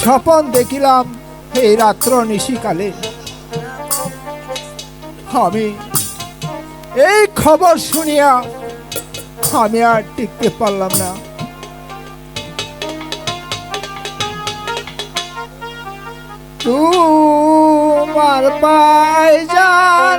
স্বপন দেখিলাম এই রাত্র নিশিকালে। আমি এই খবর শুনিয়া আমি আর টিকতে পারলাম না। তোমার পায়জান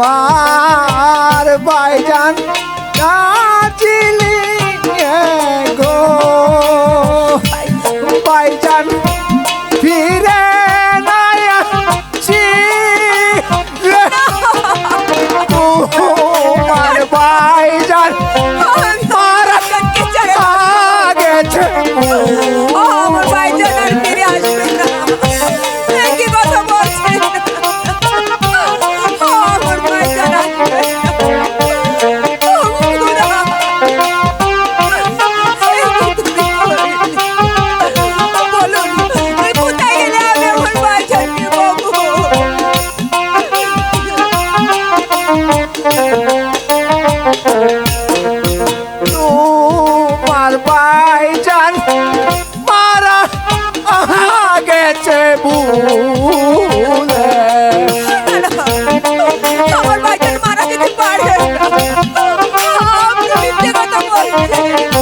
তোমার বাইজান আমার ভাইজান মারা যেতে পারে। আপনি মিথ্যে কথা বলছেন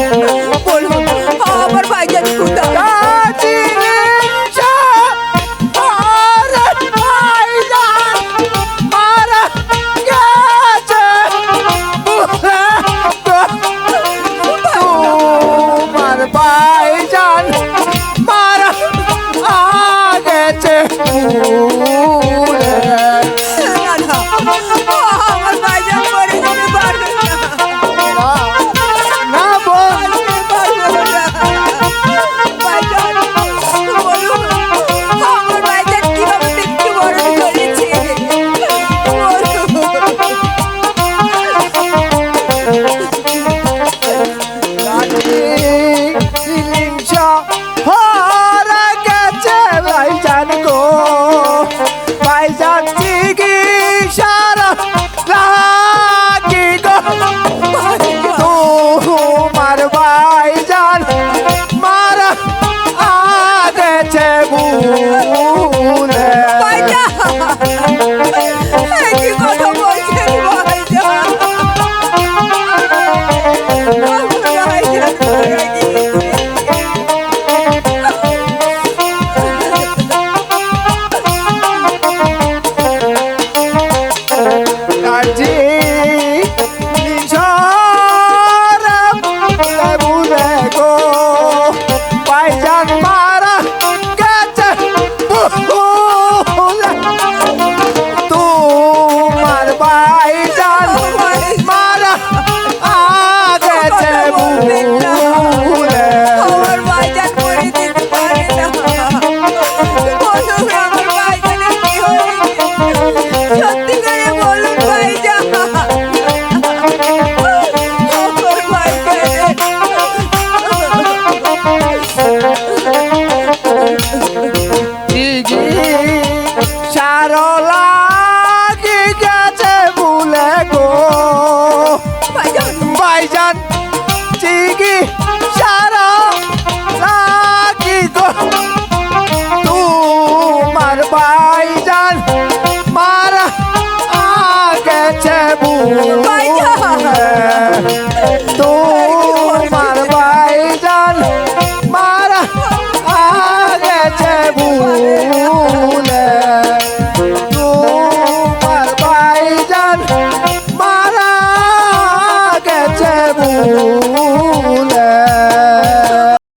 哎呦，呀。